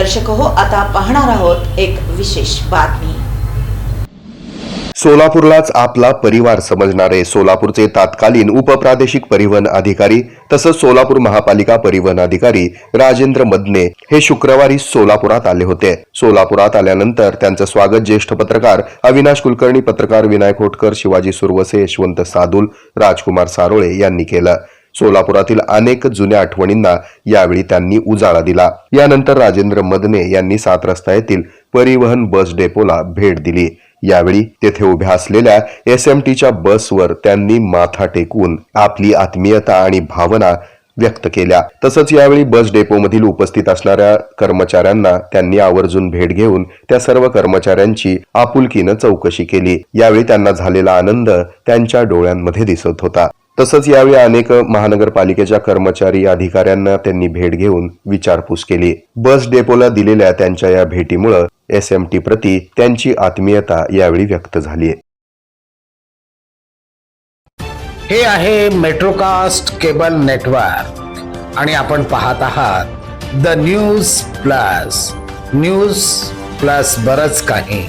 दर्शक हो आता पाहणार आहोत एक विशेष बातमी. सोलापूरलाच आपला परिवार समजणारे सोलापूरचे तात्कालीन उपप्रादेशिक परिवहन अधिकारी तसंच सोलापूर महापालिका परिवहन अधिकारी राजेंद्र मदने हे शुक्रवारी सोलापुरात आले होते. सोलापुरात आल्यानंतर त्यांचं स्वागत ज्येष्ठ पत्रकार अविनाश कुलकर्णी पत्रकार विनायक होटकर शिवाजी सुरवसे यशवंत सादुल राजकुमार सारोळे यांनी केलं. सोलापुरातील अनेक जुन्या आठवणींना यावेळी त्यांनी उजाळा दिला. यानंतर राजेंद्र मदने यांनी सात रस्ता येथील परिवहन बस डेपोला भेट दिली. यावेळी तेथे उभ्या असलेल्या एस एम टीच्या बसवर त्यांनी माथा टेकून आपली आत्मीयता आणि भावना व्यक्त केल्या. तसंच यावेळी बस डेपोमधील उपस्थित असणाऱ्या कर्मचाऱ्यांना त्यांनी आवर्जून भेट घेऊन त्या सर्व कर्मचाऱ्यांची आपुलकीनं चौकशी केली. यावेळी त्यांना झालेला आनंद त्यांच्या डोळ्यांमध्ये दिसत होता. तसंच यावेळी अनेक महानगरपालिकेच्या कर्मचारी अधिकाऱ्यांना त्यांनी भेट घेऊन विचारपूस केली. बस डेपोला दिलेल्या त्यांच्या या भेटीमुळं एस एम टी प्रती त्यांची आत्मीयता यावेळी व्यक्त झाली. हे आहे मेट्रोकास्ट केबल नेटवर्क आणि आपण पाहत आहात the news plus. News plus बरच काही.